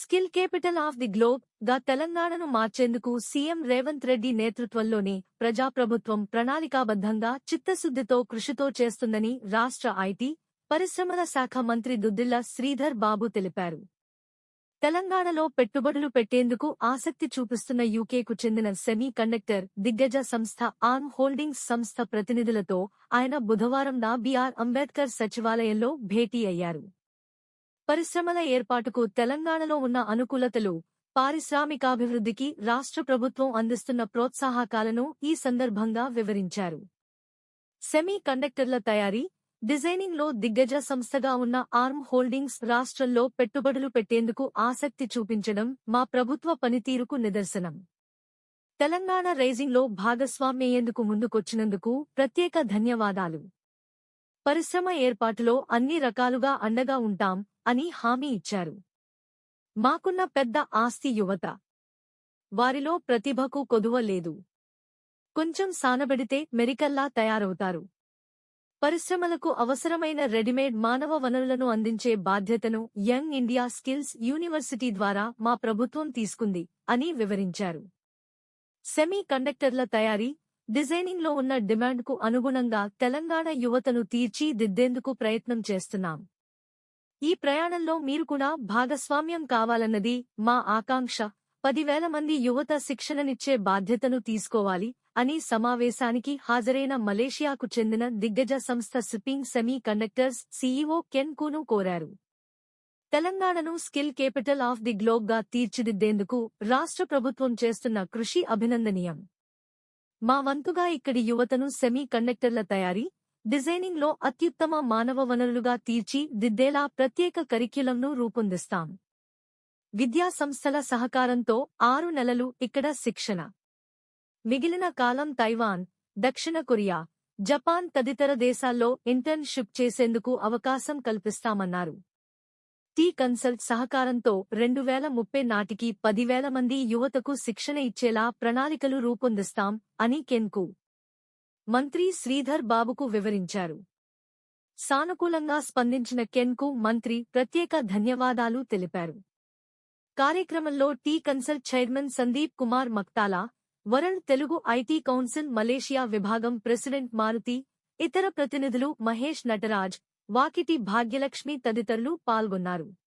Skill capital of the గ్లోబ్గా తెలంగాణను మార్చేందుకు సీఎం రేవంత్ రెడ్డి నేతృత్వంలోని ప్రజాప్రభుత్వం ప్రణాళికాబద్ధంగా చిత్తశుద్దితో కృషితో చేస్తుందని రాష్ట్ర ఐటీ పరిశ్రమల శాఖ మంత్రి దుద్దిల్ల శ్రీధర్ బాబు తెలిపారు. తెలంగాణలో పెట్టుబడులు పెట్టేందుకు ఆసక్తి చూపిస్తున్న యూకేకు చెందిన సెమీ కండక్టర్ దిగ్గజ సంస్థ ఆర్మ్ హోల్డింగ్స్ సంస్థ ప్రతినిధులతో ఆయన బుధవారం నా బీఆర్ అంబేద్కర్ సచివాలయంలో భేటీ అయ్యారు. పరిశ్రమల ఏర్పాటుకు తెలంగాణలో ఉన్న అనుకూలతలు పారిశ్రామికాభివృద్ధికి రాష్ట్ర ప్రభుత్వం అందిస్తున్న ప్రోత్సాహకాలను ఈ సందర్భంగా వివరించారు. సెమీ కండక్టర్ల తయారీ డిజైనింగ్లో దిగ్గజ సంస్థగా ఉన్న ఆర్మ్ హోల్డింగ్స్ రాష్ట్రంలో పెట్టుబడులు పెట్టేందుకు ఆసక్తి చూపించడం మా ప్రభుత్వ పనితీరుకు నిదర్శనం. తెలంగాణ రైజింగ్లో భాగస్వామ్యేందుకు ముందుకొచ్చినందుకు ప్రత్యేక ధన్యవాదాలు. పరిశ్రమ ఏర్పాటులో అన్ని రకాలుగా అండగా ఉంటాం అని హామీ ఇచ్చారు. మాకున్న పెద్ద ఆస్తి యువత. వారిలో ప్రతిభకు కొదువ లేదు. కొంచెం సానబెడితే మెరికల్లా తయారవుతారు. పరిశ్రమలకు అవసరమైన రెడీమేడ్ మానవ వనరులను అందించే బాధ్యతను యంగ్ ఇండియా స్కిల్స్ యూనివర్సిటీ ద్వారా మా ప్రభుత్వం తీసుకుంది అని వివరించారు. సెమీ కండక్టర్ల తయారీ డిజైనింగ్లో ఉన్న డిమాండ్కు అనుగుణంగా తెలంగాణ యువతను తీర్చిదిద్దేందుకు ప్రయత్నం చేస్తున్నాం. ఈ ప్రయాణంలో మీరు కూడా భాగస్వామ్యం కావాలన్నది మా ఆకాంక్ష. పదివేల మంది యువత శిక్షణనిచ్చే బాధ్యతను తీసుకోవాలి అని సమావేశానికి హాజరైన మలేషియాకు చెందిన దిగ్గజ సంస్థ సిప్పింగ్ సెమీ కండక్టర్స్ సీఈఓ కెన్ కూను కోరారు. తెలంగాణను స్కిల్ కేపిటల్ ఆఫ్ ది గ్లోబ్గా తీర్చిదిద్దేందుకు రాష్ట్ర ప్రభుత్వం చేస్తున్న కృషి అభినందనీయం. మా వంతుగా ఇక్కడి యువతను సెమీ కండక్టర్ల తయారీ డిజైనింగ్లో అత్యుత్తమ మానవ వనరులుగా తీర్చి దిద్దేలా ప్రత్యేక కరిక్యులంను రూపొందిస్తాం. విద్యా సంస్థల సహకారంతో ఆరు నెలలు ఇక్కడ శిక్షణ. మిగిలిన కాలం తైవాన్ దక్షిణ కొరియా జపాన్ తదితర దేశాల్లో ఇంటర్న్షిప్ చేసేందుకు అవకాశం కల్పిస్తామన్నారు. టీ కన్సల్ట్ సహకారంతో రెండు వేల ముప్పై నాటికి పదివేల మంది యువతకు శిక్షణ ఇచ్చేలా ప్రణాళికలు రూపొందిస్తాం అని కెన్కు మంత్రి శ్రీధర్ బాబుకు వివరించారు. సానుకూలంగా స్పందించిన కెన్కు మంత్రి ప్రత్యేక ధన్యవాదాలు తెలిపారు. కార్యక్రమంలో T consult chairman Sandeep Kumar Makthala world Telugu IT council Malaysia విభాగం ప్రెసిడెంట్ మారుతి ఇతర ప్రతినిధులు మహేష్ నటరాజ్ వాకిటి భాగ్యలక్ష్మి తదితరులు పాల్గొన్నారు.